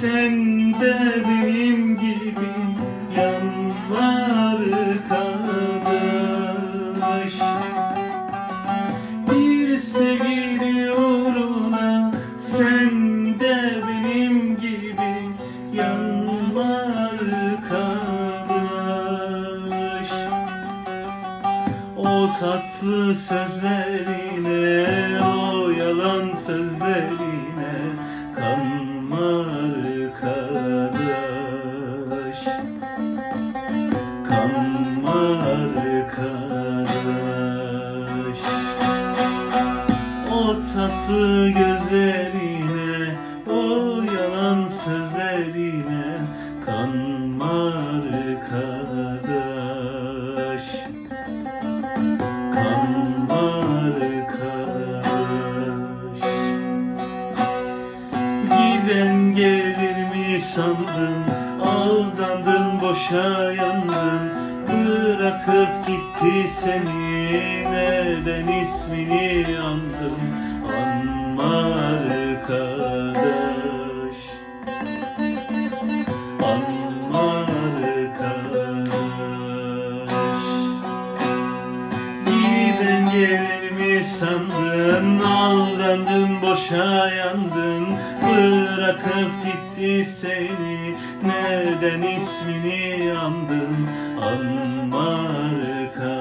Sen de benim gibi yanlar kardeş Bir sevgili sen de benim gibi yanlar kardeş O tatlı sözlerine o yalan sözlerine Kanma arkadaş O tatlı gözlerine O yalan sözlerine Kanma arkadaş Kanma arkadaş Giden gelir mi sandın? Aldandın boşa yandın Bırakıp gitti seni Neden ismini andın Anma arkadaş Anma arkadaş Giden gelir mi sandın Aldandın boşa yandın Bırakıp gitti seni Gülden ismini yandım. Anma arka